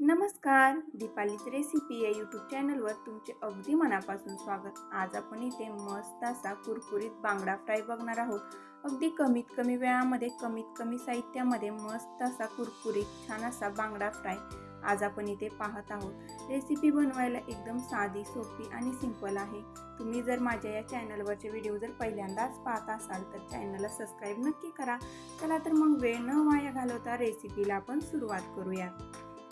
नमस्कार दीपालीच रेसिपी या यूट्यूब चॅनलवर तुमचे अगदी मनापासून स्वागत. आज आपण इथे मस्त असा कुरकुरीत बांगडा फ्राय बघणार आहोत. अगदी कमीत कमी वेळामध्ये कमीत कमी साहित्यामध्ये मस्त असा कुरकुरीत छान असा बांगडा फ्राय आज आपण इथे पाहत आहोत. रेसिपी बनवायला एकदम साधी सोपी आणि सिंपल आहे. तुम्ही जर माझ्या या चॅनलवरचे व्हिडिओ जर पहिल्यांदाच पाहत असाल तर चॅनलला सबस्क्राईब नक्की करा. चला तर मग वेळ न वाया घालवता रेसिपीला आपण सुरुवात करूया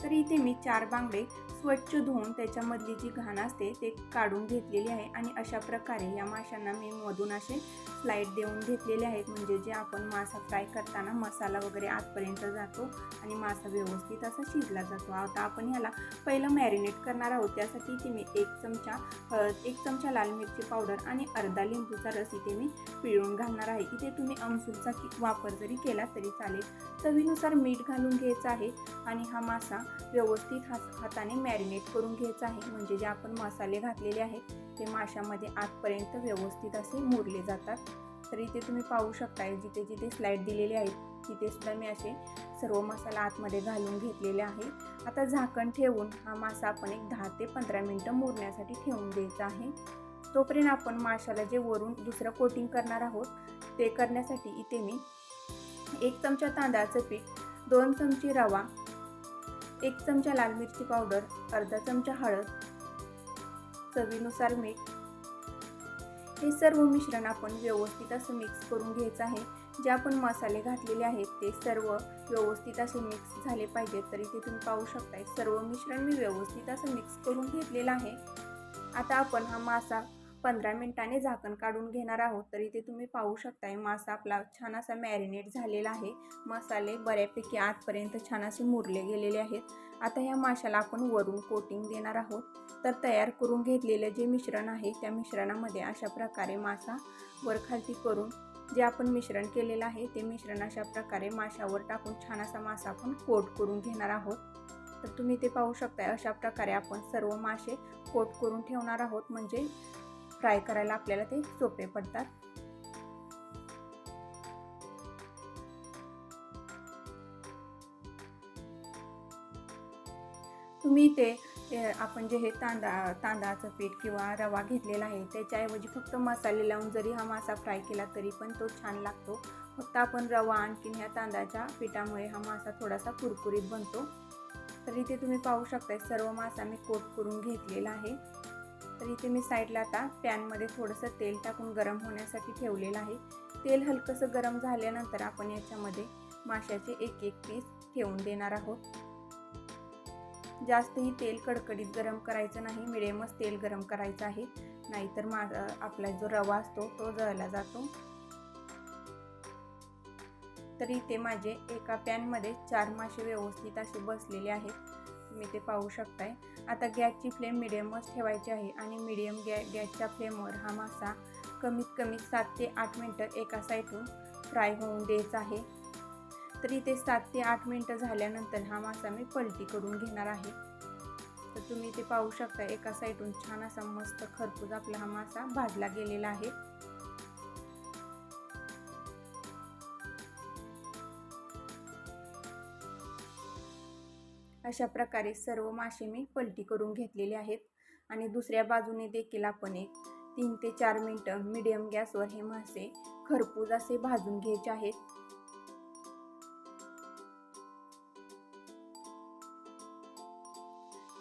तर इथे मी चार बांगडे स्वच्छ धुवून त्याच्यामधली जी घाण असते ते काढून घेतलेली आहे. आणि अशा प्रकारे या माशांना मी मधून असे स्लाईड देऊन घेतलेले आहेत. म्हणजे जे आपण मासा फ्राय करताना मसाला वगैरे आतपर्यंत जातो आणि मासा व्यवस्थित असा शिजला जातो. आता आपण ह्याला पहिलं मॅरिनेट करणार आहोत. त्यासाठी इथे मी एक चमचा हळद एक चमचा लाल मिरची पावडर आणि अर्धा लिंबूचा रस इथे मी पिळून घालणार आहे. इथे तुम्ही अमसूलचा वापर जरी केला तरी चालेल. चवीनुसार मीठ घालून घ्यायचं आहे. आणि हा मासा व्यवस्थित हात हाताने मॅरिनेट करून घ्यायचं आहे. म्हणजे जे आपण मसाले घातलेले आहेत ते माशामध्ये आतपर्यंत व्यवस्थित असे मुरले जातात. तर इथे तुम्ही पाहू शकताय जिथे जिथे स्लाईड दिलेली आहेत तिथेसुद्धा मी असे सर्व मसाला आतमध्ये घालून घेतलेले आहे. आता झाकण ठेवून हा मासा आपण एक दहा ते पंधरा मिनटं मुरण्यासाठी ठेवून द्यायचा आहे. तोपर्यंत आपण माशाला जे वरून दुसरं कोटिंग करणार आहोत ते करण्यासाठी इथे मी एक चमचा तांदळाचं पीठ दोन चमचे रवा एक चमचा लाल मिरची पावडर अर्धा चमचा हळद चवीनुसार मीठ. हे सर्व मिश्रण आपण व्यवस्थित असं मिक्स करून घ्यायचं आहे. जे आपण मसाले घातलेले आहेत ते सर्व व्यवस्थित असे मिक्स झाले पाहिजेत तरी ते तुम्ही पाहू शकताय. सर्व मिश्रण मी व्यवस्थित असं मिक्स करून घेतलेलं आहे. आता आपण हा मासा पंधरा मिनिटाने झाकण काढून घेणार आहोत तर इथे तुम्ही पाहू शकताय. मासा आपला छान असा मॅरिनेट झालेला आहे. मसाले बऱ्यापैकी आतपर्यंत छान असे मुरले गेलेले आहेत. आता ह्या माशाला आपण वरून कोटिंग देणार आहोत. तर तयार करून घेतलेलं जे मिश्रण आहे त्या मिश्रणामध्ये अशा प्रकारे मासा वरखालती करून जे आपण मिश्रण केलेलं आहे ते मिश्रण अशा प्रकारे माशावर टाकून छान असा मासा आपण कोट करून घेणार आहोत. तर तुम्ही ते पाहू शकताय अशा प्रकारे आपण सर्व मासे कोट करून ठेवणार आहोत. म्हणजे फ्राय करायला आपल्याला ते सोपे पडतात. तुम्ही ते आपण जे हे तांदळा तांदळाचं पीठ किंवा रवा घेतलेला आहे त्याच्याऐवजी फक्त मसाले लावून जरी हा मासा फ्राय केला तरी पण तो छान लागतो. फक्त आपण रवा आणखीन ह्या तांदळाच्या पिठामुळे हा मासा थोडासा कुरकुरीत बनतो. तर इथे तुम्ही पाहू शकता सर्व मासा मी कोट करून घेतलेला आहे. तर इथे मी साईडला आता पॅनमध्ये थोडंसं तेल टाकून गरम होण्यासाठी ठेवलेलं आहे. तेल हलकंसं गरम झाल्यानंतर आपण याच्यामध्ये माशाचे एक एक पीस ठेवून देणार आहोत. जास्तही तेल कडकडीत गरम करायचं नाही मिडियमच तेल गरम करायचं आहे. नाहीतर मा आपला जो रवा असतो तो जळला जातो. तर इथे माझे एका पॅनमध्ये चार मासे व्यवस्थित असे बसलेले आहेत. तुम्ही ते पाहू शकताय. आता गॅसची फ्लेम मिडियमच ठेवायची आहे आणि मिडियम गॅ गॅसच्या फ्लेमवर हा मासा कमीत कमी सात ते आठ मिनटं एका साईडून फ्राय होऊन द्यायचा आहे. तर इथे सात ते आठ मिनटं झाल्यानंतर हा मासा मी पलटी करून घेणार आहे. तर तुम्ही ते पाहू शकता एका साईडून छान असा मस्त खरपूज आपला हा मासा भाजला गेलेला आहे. अशा प्रकारे सर्व मासे मी पलटी करून घेतलेले आहेत. आणि दुसऱ्या बाजूने देखील आपण एक तीन ते चार मिनटं मीडियम गॅसवर हे मासे खरपूज असे भाजून घ्यायचे आहेत.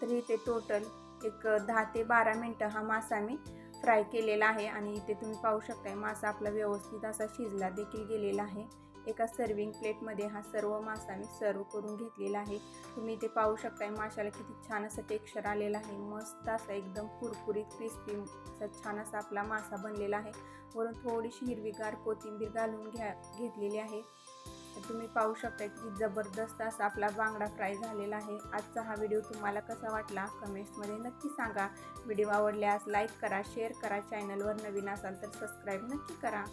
तर इथे टोटल एक दहा ते बारा मिनटं हा मासा मी फ्राय केलेला आहे. आणि इथे तुम्ही पाहू शकताय मासा आपला व्यवस्थित असा शिजला देखील गेलेला आहे. एका सर्विंग प्लेटमध्ये हा सर्व मासा मी सर्व करून घेतलेला आहे. तुम्ही इथे पाहू शकताय माशाला किती छान असं टेक्स्चर आलेलं आहे. मस्त असं एकदम कुरकुरीत क्रिस्पी छान असा आपला मासा बनलेला आहे. वरून थोडीशी हिरवीगार कोथिंबीर घालून घ्या घेतलेली आहे. तर तुम्ही पाहू शकता की जबरदस्त असा आपला बांगडा फ्राय झालेला आहे. आजचा हा व्हिडिओ तुम्हाला कसा वाटला? कमेंट्समध्ये नक्की सांगा. व्हिडिओ आवडल्यास लाईक करा शेअर करा. चॅनलवर नवीन असाल तर सबस्क्राईब नक्की करा.